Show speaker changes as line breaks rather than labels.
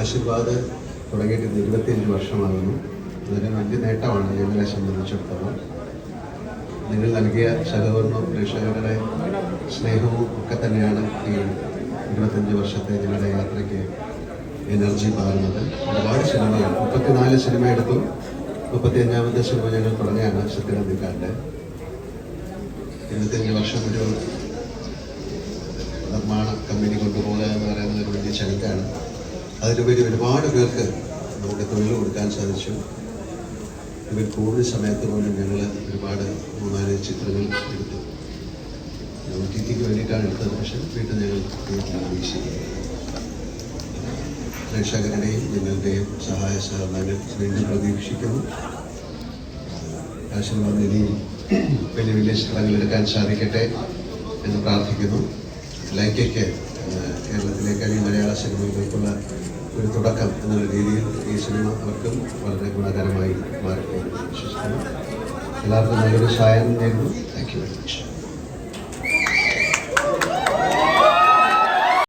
ആശീർവാദ് തുടങ്ങിയിട്ട് ഇരുപത്തിയഞ്ച് വർഷമാകുന്നു. അതൊരു നല്ല നേട്ടമാണ് ഞങ്ങളെ സംബന്ധിച്ചിടത്തോളം നിങ്ങൾ നൽകിയ സഹകരണവും പ്രേക്ഷകരുടെ സ്നേഹവും ഒക്കെ തന്നെയാണ് ഈ ഇരുപത്തഞ്ച് വർഷത്തെ ഞങ്ങളുടെ യാത്രയ്ക്ക് എനർജി പകർന്നത് ഒരുപാട് സിനിമകൾ മുപ്പത്തിനാല് സിനിമ എടുത്തു. മുപ്പത്തിയഞ്ചാമത്തെ സിനിമ ഞങ്ങൾ തുടങ്ങിയാണ് സത്യനന്ദിക്കാരുടെ ഇരുപത്തിയഞ്ച് വർഷം ഒരു ചലഞ്ചാണ് അതിലുപരി ഒരുപാട് പേർക്ക് നമുക്ക് തൊഴിൽ കൊടുക്കാൻ സാധിച്ചു. ഇവർ കോവിഡ് സമയത്ത് പോലും ഞങ്ങൾ ഒരുപാട് മൂന്നാൽ ചിത്രങ്ങൾ എടുത്തു. ടിക്ക് വേണ്ടിയിട്ടാണ് എടുത്തത് പക്ഷെ വീട്ടിൽ ഞങ്ങൾ ചെയ്തു പ്രേക്ഷകരുടെയും നിങ്ങളുടെയും സഹായ സഹകരണങ്ങൾ വീണ്ടും പ്രതീക്ഷിക്കുന്നു. ആശീർവാദം ഇനിയും വലിയ വലിയ ചിത്രങ്ങൾ എടുക്കാൻ സാധിക്കട്ടെ എന്ന് പ്രാർത്ഥിക്കുന്നു. ലൈക്കയ്ക്ക് ഏഹ്, കേരളത്തിലെ കഴിഞ്ഞ മലയാള സിനിമയിലേക്കുള്ള ഒരു തുടക്കം എന്നുള്ള രീതിയിൽ ഈ സിനിമ അവർക്കും വളരെ ഗുണകരമായി മാറി. വിശ്വസിക്കുന്നു. എല്ലാവർക്കും നല്ലൊരു സഹായം നേരുന്നു. Thank you very much